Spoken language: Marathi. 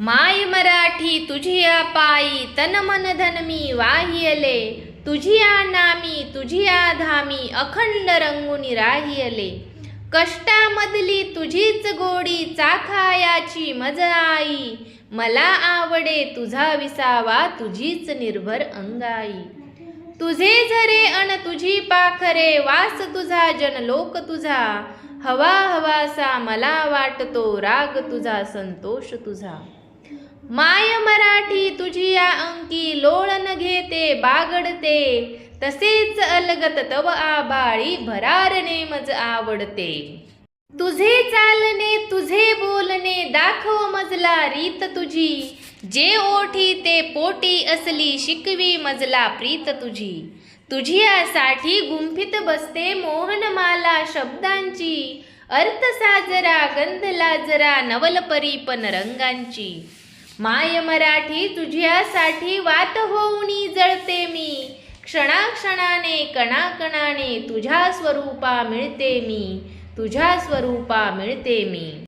माय मराठी तुझिया पायी तन मन धन मी वाहियले. तुझिया नामी तुझिया धामी अखंड रंगुनी राहियले. कष्टामधली तुझीच गोडी चाखायाची मज आई. मला आवडे तुझा विसावा तुझीच निर्भर अंगाई. तुझे झरे अन तुझी पाखरे वास तुझा जनलोक तुझा. हवा हवासा मला वाटतो राग तुझा संतोष तुझा. माय मराठी तुझी या अंकी लोळण घेते बागडते. तसेच अलगत तव आबाळी भरारणे मज आवडते. तुझे चालणे तुझे बोलणे दाखव मजला रीत तुझी. जे ओठी ते पोटी असली शिकवी मजला प्रीत तुझी. तुझियासाठी गुंफित बसते मोहनमाला शब्दांची. अर्थ साजरा गंध लाजरा नवल परीपन रंगांची. माय मराठी तुझ्यासाठी वात होऊनी जळते मी. क्षणाक्षणाने कणाकणाने तुझ्या स्वरूपा मिळते मी. तुझ्या स्वरूपा मिळते मी.